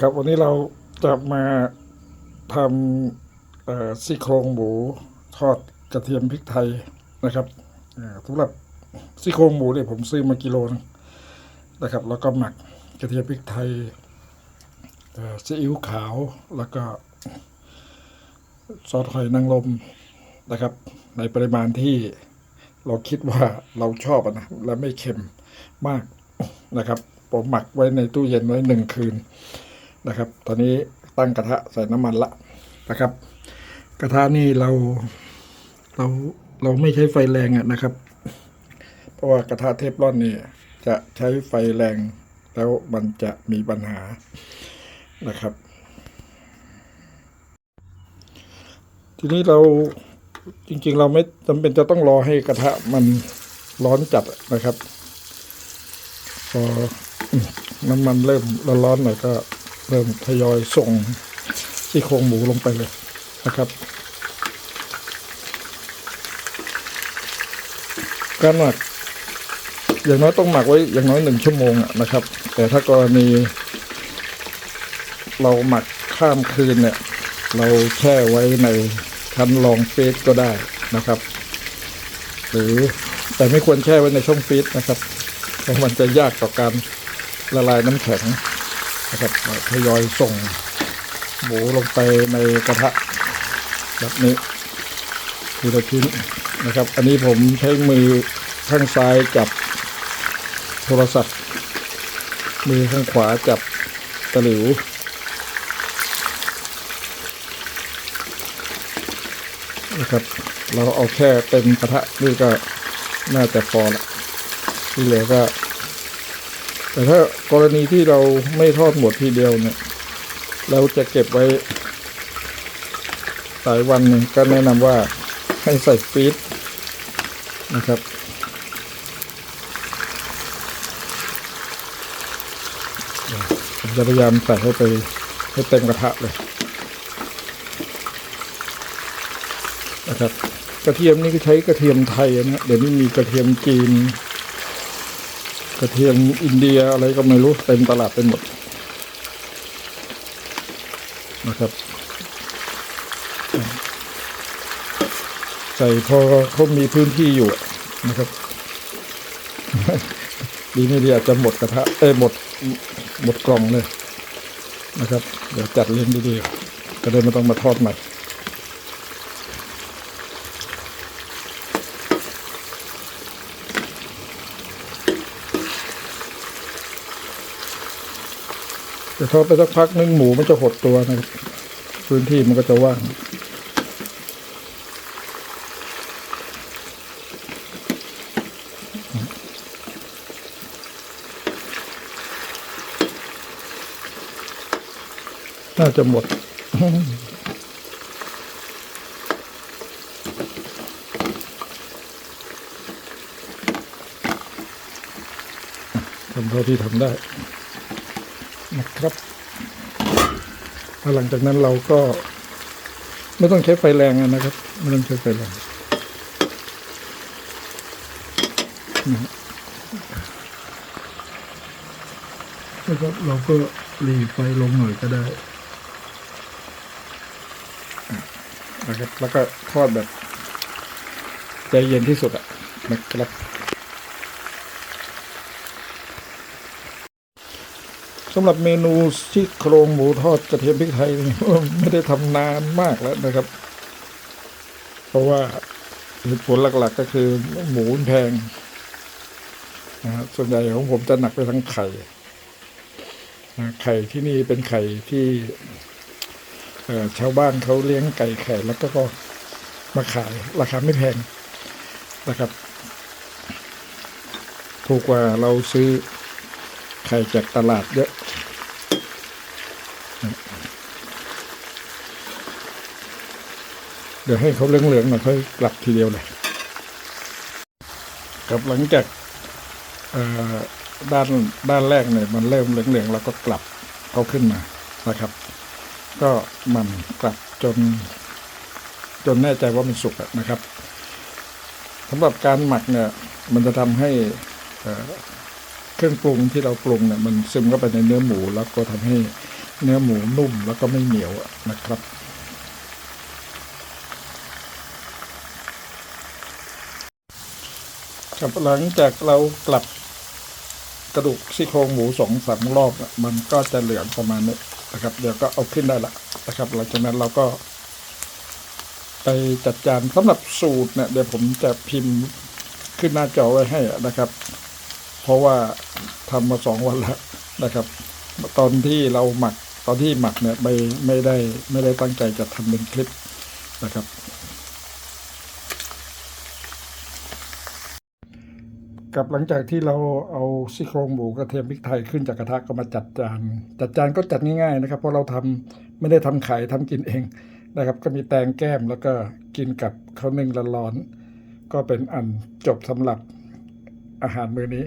ครับวันนี้เราจะมาทำซี่โครงหมูทอดกระเทียมพริกไทยนะครับสำหรับซี่โครงหมูเนี่ยผมซื้อมากิโลนึงนะครับ แล้วก็หมักกระเทียมพริกไทยเอ่อซีอิ๊วขาวแล้วก็ซอสหอยนางรมนะครับ ในปริมาณที่เราคิดว่าเราชอบนะและไม่เค็มมากนะครับ ผมหมักไว้ในตู้เย็นไว้หนึ่งคืน นะครับ ตอนนี้ตั้งกระทะใส่น้ำมันละนะครับ กระทะนี่เราเราเราไม่ใช้ไฟแรงอะนะครับ เพราะว่ากระทะเทฟลอนนี่จะใช้ไฟแรงแล้วมันจะมีปัญหานะครับ ทีนี้เราจริงๆ เราไม่จำเป็นจะต้องรอให้กระทะมันร้อนจัดนะครับ พอน้ำมันเริ่มร้อนๆหน่อยก็ เริ่มทยอยส่งซี่โครงหมูลงไปเลยนะครับการหมักอย่างน้อยต้องหมักไว้อย่างน้อยหนึ่งชั่วโมงนะครับ แต่ถ้ากรณี เราหมักข้ามคืนเนี่ย เราแช่ไว้ในชั้นรองฟรีซก็ได้นะครับ หรือแต่ไม่ควรแช่ไว้ในช่องฟรีซนะครับเพราะมันจะยากต่อการละลายน้ำแข็ง นะครับทยอยส่งหมูลงไปในกระทะแบบนี้ทีละชิ้นนะครับ อันนี้ผมใช้มือข้างซ้ายจับโทรศัพท์ มือข้างขวาจับตะหลิวนะครับ เราเอาแค่เต็มกระทะนี่ก็น่าจะพอละที่เหลือก็ แต่ถ้ากรณีที่เราไม่ทอดหมดทีเดียวเนี่ย เราจะเก็บไว้หลายวันหนึ่งก็แนะนำว่าให้ใส่ฟรีซนะครับ ผมจะพยายามใส่ให้ไปให้เต็มกระทะเลยนะครับ กระเทียมนี่ก็ใช้กระเทียมไทยนะเดี๋ยวนี้มีกระเทียมจีน กระเทียมอินเดียอะไรก็ไม่รู้เต็มตลาดไปหมดนะครับ ใส่พอเขามีพื้นที่อยู่นะครับดีไม่ดีอาจจะหมดกระทะเอ้ยหมดหมดกล่องเลยนะครับ เดี๋ยวจัดเรียงดีๆก็เลยไม่ต้องมาทอดใหม่ แต่ทอดไปสักพักนึงหมูมันจะหดตัวนะครับพื้นที่มันก็จะว่างน่าจะหมด ทำเท่าที่ทำได้ นะครับหลังจากนั้นเราก็ ไม่ต้องใช้ไฟแรงนะครับ ไม่ต้องใช้ไฟแรงนะฮะแล้วก็เราก็หลีไฟลงหน่อยก็ได้นะครับแล้วก็ทอดแบบใจเย็นที่สุดอะนะครับ สำหรับเมนูซี่โครงหมูทอดกระเทียมพริกไทยไม่ได้ทำนานมากแล้วนะครับ เพราะว่าเหตุผลหลักๆ ก็คือหมูมันแพงนะฮะส่วนใหญ่ของผมจะหนักไปทั้งไข่นะไข่ที่นี่เป็นไข่ที่ชาวบ้านเขาเลี้ยงไก่ไข่แล้วก็ก็มาขายราคาไม่แพงนะครับ ถูกกว่าเราซื้อไข่จากตลาดเยอะ เดี๋ยวให้เขาเหลืองๆหน่อยค่อยกลับทีเดียวเลยครับหลังจากด้านด้านแรกเนี่ยมันเริ่มเหลืองๆแล้วก็กลับเขาขึ้นมานะครับ ก็มันกลับจน จนแน่ใจว่ามันสุกนะครับสำหรับการหมักเนี่ยมันจะทำให้เอ่อเครื่องปรุงที่เราปรุงเนี่ยมันซึมเข้าไปในเนื้อหมู แล้วก็ทำให้เนื้อหมูนุ่มแล้วก็ไม่เหนียวนะครับ ครับหลังจากเรากลับกระดูกซี่โครงหมูสองสามรอบมันก็จะเหลืองประมาณนี้นะครับ เดี๋ยวก็เอาขึ้นได้ละนะครับหลังจากนั้นเราก็ ไปจัดจานสำหรับสูตรเนี่ยเดี๋ยวผมจะพิมพ์ขึ้นหน้าจอไว้ให้นะครับ เพราะว่าทำมาสองวันแล้วนะครับ ตอนที่เราหมักตอนที่หมักเนี่ยไม่ไม่ได้ไม่ได้ตั้งใจจะทำเป็นคลิปนะครับ กับหลังจากที่เราเอาซี่โครงหมูกระเทียมพริกไทยขึ้นจากกระทะก็มาจัดจาน จัดจานก็จัดง่ายๆนะครับ เพราะเราทำไม่ได้ทำขายทำกินเองนะครับ ก็มีแตงแก้มแล้วก็กินกับข้าวนึ่งร้อนๆก็เป็นอันจบสำหรับอาหารมื้อนี้